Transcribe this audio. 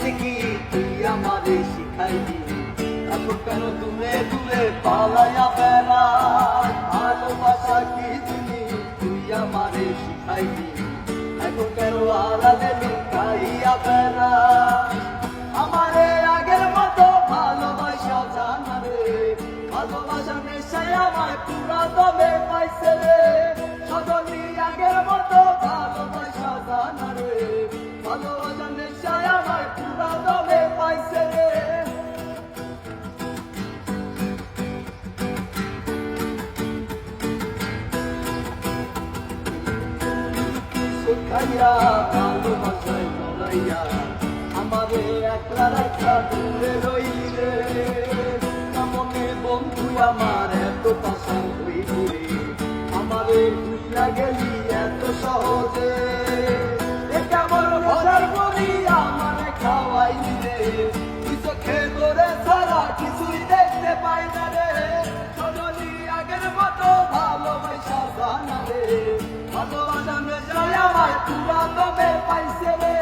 কি? তুই আমারে শিখাইবি? এখন কেন দূরে দূরে পালাইয়া বেড়াই। ভালোবাসা কি জিনিস তুই আমারে শিখাইবি। এখন কেন আড়ালে লুকাইয়া বেড়াই। আমারে আগের মতো ভালোবাসা জানা রে। ভালোবাসা নেশায় আমায় পুরা দমে পাইছে রে। সজনী আগের মতো ভালোবাসা জানা রে। ভালোবাসা নেশায় শিখাইয়া ভালোবাসায় জড়াইয়া আমারে একলা রাখা দূরে রইলে। মনে বন্ধু আমার এত পাশার হইলি, আমারে ভুইলা গেলি এত সহজে। এ কেমন মজার করি আমারে খাওয়াই রে পাইছে রে।